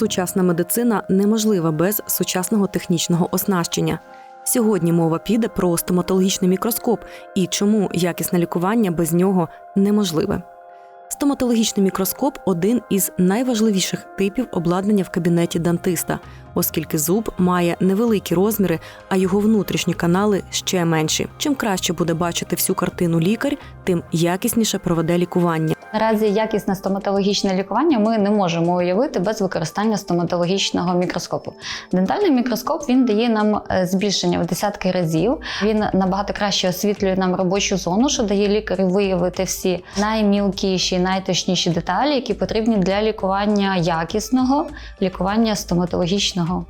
Сучасна медицина неможлива без сучасного технічного оснащення. Сьогодні мова піде про стоматологічний мікроскоп і чому якісне лікування без нього неможливе. Стоматологічний мікроскоп один із найважливіших типів обладнання в кабінеті дантиста, оскільки зуб має невеликі розміри, а його внутрішні канали ще менші. Чим краще буде бачити всю картину лікар, тим якісніше проведе лікування. Наразі якісне стоматологічне лікування ми не можемо уявити без використання стоматологічного мікроскопу. Дентальний мікроскоп він дає нам е, збільшення в десятки разів. Він набагато краще освітлює нам робочу зону, що дає лікарю виявити всі наймілкіші, найточніші деталі, які потрібні для лікування якісного лікування стоматологічного.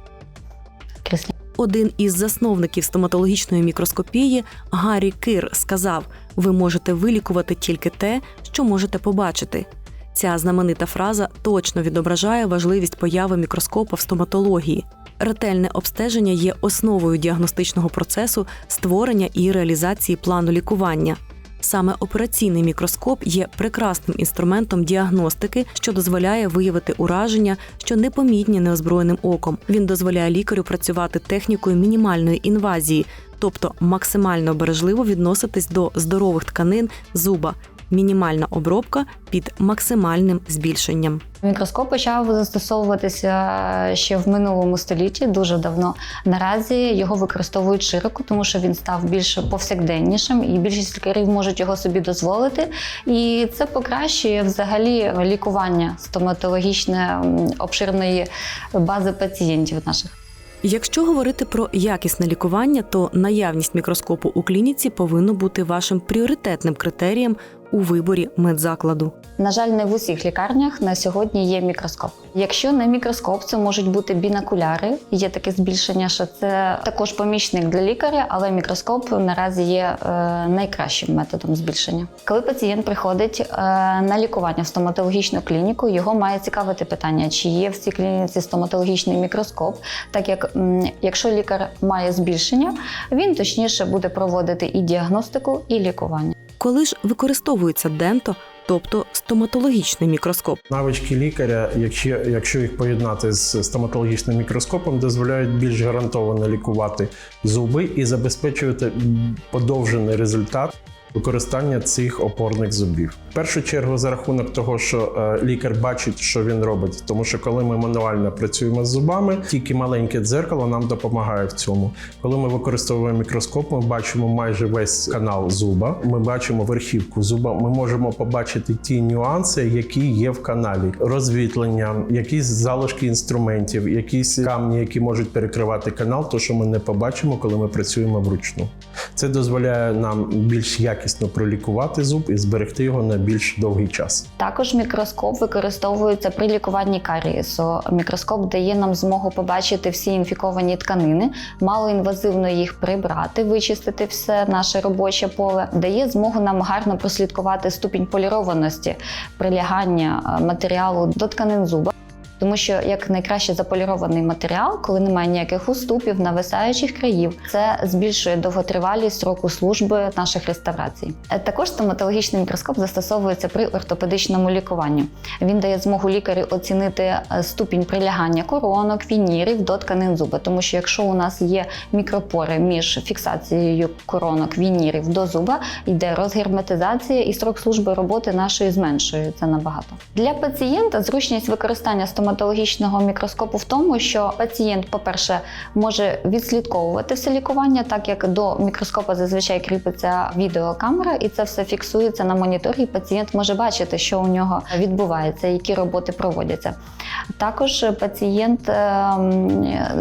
Один із засновників стоматологічної мікроскопії Гаррі Кир сказав: ви можете вилікувати тільки те, що можете побачити. Ця знаменита фраза точно відображає важливість появи мікроскопа в стоматології. Ретельне обстеження є основою діагностичного процесу створення і реалізації плану лікування. Саме операційний мікроскоп є прекрасним інструментом діагностики, що дозволяє виявити ураження, що непомітні неозброєним оком. Він дозволяє лікарю працювати технікою мінімальної інвазії, тобто максимально бережливо відноситись до здорових тканин зуба. Мінімальна обробка під максимальним збільшенням. Мікроскоп почав застосовуватися ще в минулому столітті, дуже давно. Наразі його використовують широко, тому що він став більш повсякденнішим, і більшість лікарів можуть його собі дозволити. І це покращує взагалі лікування стоматологічне обширної бази пацієнтів наших. Якщо говорити про якісне лікування, то наявність мікроскопу у клініці повинно бути вашим пріоритетним критерієм у виборі медзакладу. На жаль, не в усіх лікарнях на сьогодні є мікроскоп. Якщо не мікроскоп, це можуть бути бінокуляри. Є таке збільшення, що це також помічник для лікаря, але мікроскоп наразі є е, найкращим методом збільшення. Коли пацієнт приходить е, на лікування в стоматологічну клініку, його має цікавити питання, чи є в цій клініці стоматологічний мікроскоп, так як якщо лікар має збільшення, він точніше буде проводити і діагностику, і лікування. Коли ж використовується денто, тобто стоматологічний мікроскоп. Навички лікаря, якщо, якщо їх поєднати з стоматологічним мікроскопом, дозволяють більш гарантовано лікувати зуби і забезпечувати подовжений результат використання цих опорних зубів. В першу чергу за рахунок того, що е, лікар бачить, що він робить, тому що коли ми мануально працюємо з зубами, тільки маленьке дзеркало нам допомагає в цьому. Коли ми використовуємо мікроскоп, ми бачимо майже весь канал зуба. Ми бачимо верхівку зуба. Ми можемо побачити ті нюанси, які є в каналі: розвітлення, якісь залишки інструментів, якісь камні, які можуть перекривати канал, то що ми не побачимо, коли ми працюємо вручну. Це дозволяє нам більш якісно пролікувати зуб і зберегти його на більш довгий час. Також мікроскоп використовується при лікуванні карієсу. Мікроскоп дає нам змогу побачити всі інфіковані тканини, малоінвазивно їх прибрати, вичистити все наше робоче поле, дає змогу нам гарно прослідкувати ступінь полірованості прилягання е, матеріалу до тканин зуба. Тому що як найкраще заполірований матеріал, коли немає ніяких уступів, нависаючих країв, це збільшує довготривалість сроку служби наших реставрацій. Е, Також стоматологічний мікроскоп застосовується при ортопедичному лікуванні. Він дає змогу лікарю оцінити е, ступінь прилягання коронок, вінірів до тканин зуба. Тому що якщо у нас є мікропори між фіксацією коронок, вінірів до зуба, йде розгерметизація і срок служби роботи нашої зменшується набагато. Для пацієнта зручність використання стоматологічного мікроскопу в тому, що пацієнт, по-перше, може відслідковувати все лікування, так як до мікроскопа зазвичай кріпиться відеокамера, і це все фіксується на моніторі. і Пацієнт може бачити, що у нього відбувається, які роботи проводяться. Також пацієнт ем,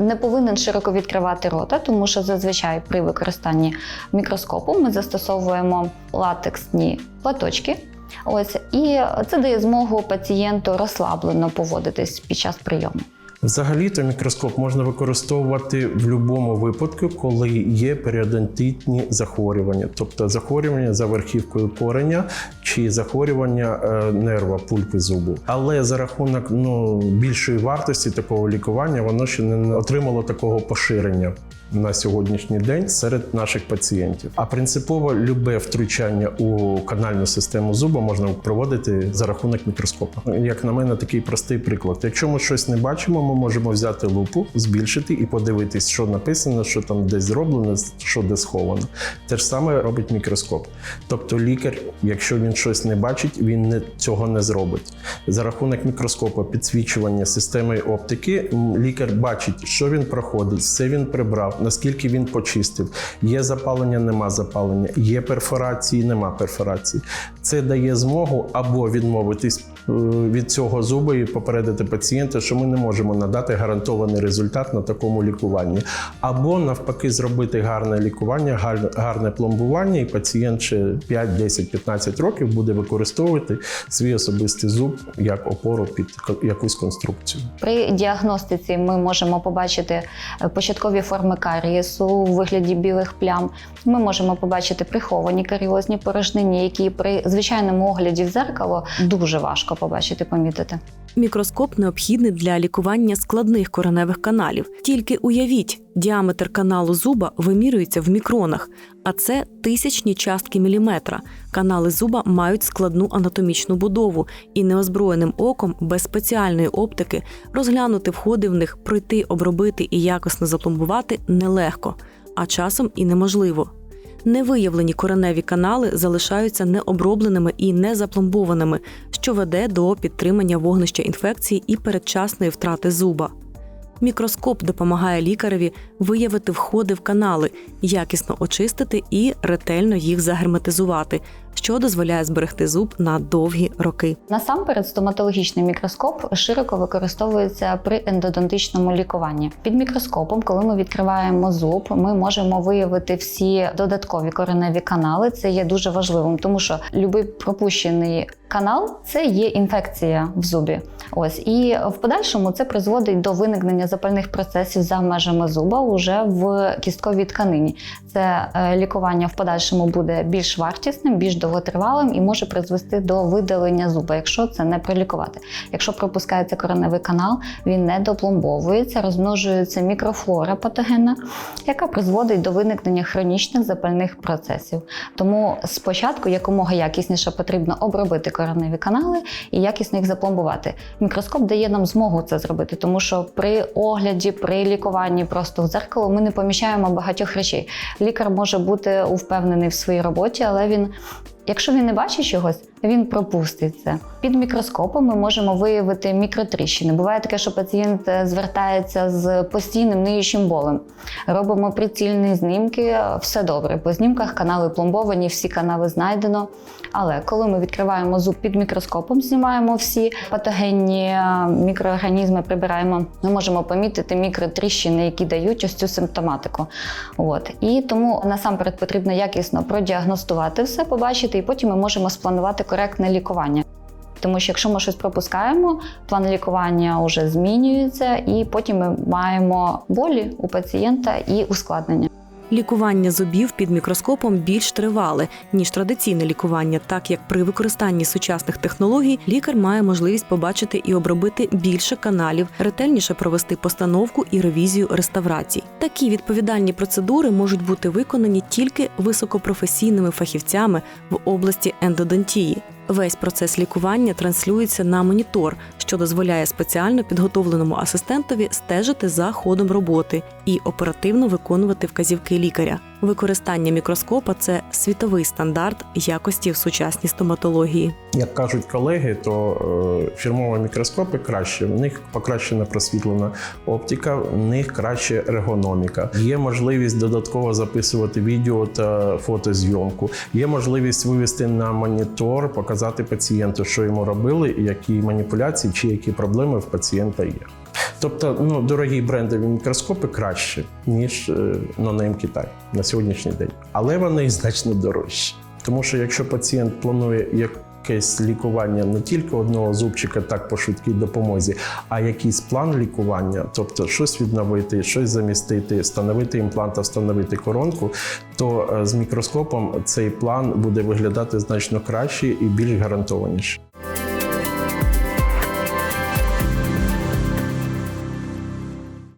не повинен широко відкривати рота, тому що зазвичай при використанні мікроскопу ми застосовуємо латексні платочки. Ось і це дає змогу пацієнту розслаблено поводитись під час прийому. Взагалі-то мікроскоп можна використовувати в будь-якому випадку, коли є періодонтитні захворювання, тобто захворювання за верхівкою кореня чи захворювання е, нерва пульпи зубу. Але за рахунок ну, більшої вартості такого лікування воно ще не отримало такого поширення. На сьогоднішній день серед наших пацієнтів. А принципово любе втручання у канальну систему зуба можна проводити за рахунок мікроскопа. Як на мене, такий простий приклад. Якщо ми щось не бачимо, ми можемо взяти лупу, збільшити і подивитись, що написано, що там десь зроблено, що де сховано. Те ж саме робить мікроскоп. Тобто лікар, якщо він щось не бачить, він не, цього не зробить. За рахунок мікроскопа підсвічування системи оптики, лікар бачить, що він проходить, все він прибрав, наскільки він почистив. Є запалення, нема запалення, є перфорації, нема перфорації. Це дає змогу або відмовитись від цього зуба і попередити пацієнта, що ми не можемо надати гарантований результат на такому лікуванні, або навпаки, зробити гарне лікування, гарне пломбування, і пацієнт ще 5, 10, 15 років буде використовувати свій особистий зуб як опору під якусь конструкцію. При діагностиці ми можемо побачити е, початкові форми карієсу у вигляді білих плям. Ми можемо побачити приховані каріозні порожнині, які при звичайному огляді в зеркало дуже важко побачити, помітити. Мікроскоп необхідний для лікування складних кореневих каналів. Тільки уявіть, діаметр каналу зуба вимірюється в мікронах, а це тисячні частки міліметра. Канали зуба мають складну анатомічну будову, і неозброєним оком без спеціальної оптики розглянути входи в них, пройти, обробити і якісно запломбувати нелегко, а часом і неможливо. Невиявлені кореневі канали залишаються необробленими і незапломбованими, що веде до підтримання вогнища інфекції і передчасної втрати зуба. Мікроскоп допомагає лікареві виявити входи в канали, якісно очистити і ретельно їх загерметизувати, що дозволяє зберегти зуб на довгі роки. Насамперед, стоматологічний мікроскоп широко використовується при ендодонтичному лікуванні. Під мікроскопом, коли ми відкриваємо зуб, ми можемо виявити всі додаткові кореневі канали. Це є дуже важливим, тому що будь-який пропущений канал це є інфекція в зубі. Ось і в подальшому це призводить до виникнення запальних процесів за межами зуба уже в кістковій тканині. Це е, лікування в подальшому буде більш вартісним, більш довготривалим і може призвести до видалення зуба, якщо це не пролікувати. Якщо пропускається кореневий канал, він не допломбовується, розмножується мікрофлора патогенна, яка призводить до виникнення хронічних запальних процесів. Тому спочатку якомога якісніше потрібно обробити кореневі канали і якісно їх запломбувати. Мікроскоп дає нам змогу це зробити, тому що при огляді, при лікуванні просто в дзеркало ми не поміщаємо багатьох речей. Лікар може бути впевнений в своїй роботі, але він. Якщо він не бачить чогось, він пропустить це. Під мікроскопом ми можемо виявити мікротріщини. Буває таке, що пацієнт е, звертається з постійним ниючим болем. Робимо прицільні знімки, все добре. По знімках канали пломбовані, всі канали знайдено. Але коли ми відкриваємо зуб під мікроскопом, знімаємо всі патогенні е, мікроорганізми, прибираємо, ми можемо помітити мікротріщини, які дають ось цю симптоматику. От. І тому насамперед потрібно якісно продіагностувати все, побачити, і потім ми можемо спланувати коректне лікування. Тому що якщо ми щось пропускаємо, план лікування вже змінюється, і потім ми маємо болі у пацієнта і ускладнення. Лікування зубів під мікроскопом більш тривале ніж традиційне лікування, так як при використанні сучасних технологій лікар має можливість побачити і обробити більше каналів, ретельніше провести постановку і ревізію реставрацій. Такі відповідальні процедури можуть бути виконані тільки високопрофесійними фахівцями в області ендодонтії. Весь процес лікування транслюється на монітор, що дозволяє спеціально підготовленому асистентові стежити за ходом роботи і оперативно виконувати вказівки лікаря. Використання мікроскопа це світовий стандарт якості в сучасній стоматології. Як кажуть колеги, то е, фірмові мікроскопи краще. В них покращена просвітлена оптика, в них краще ергономіка. Є можливість додатково записувати відео та фотозйомку. Є можливість вивести на монітор, показати пацієнту, що йому робили, які маніпуляції чи які проблеми в пацієнта є. Тобто, ну, дорогі брендові мікроскопи краще, ніж е, нонейм Китай на сьогоднішній день. Але вони значно дорожчі. Тому що якщо пацієнт планує якесь лікування не тільки одного зубчика, так по швидкій допомозі, а якийсь план лікування, тобто щось відновити, щось замістити, встановити імплант, встановити коронку, то е, з мікроскопом цей план буде виглядати значно краще і більш гарантованіше.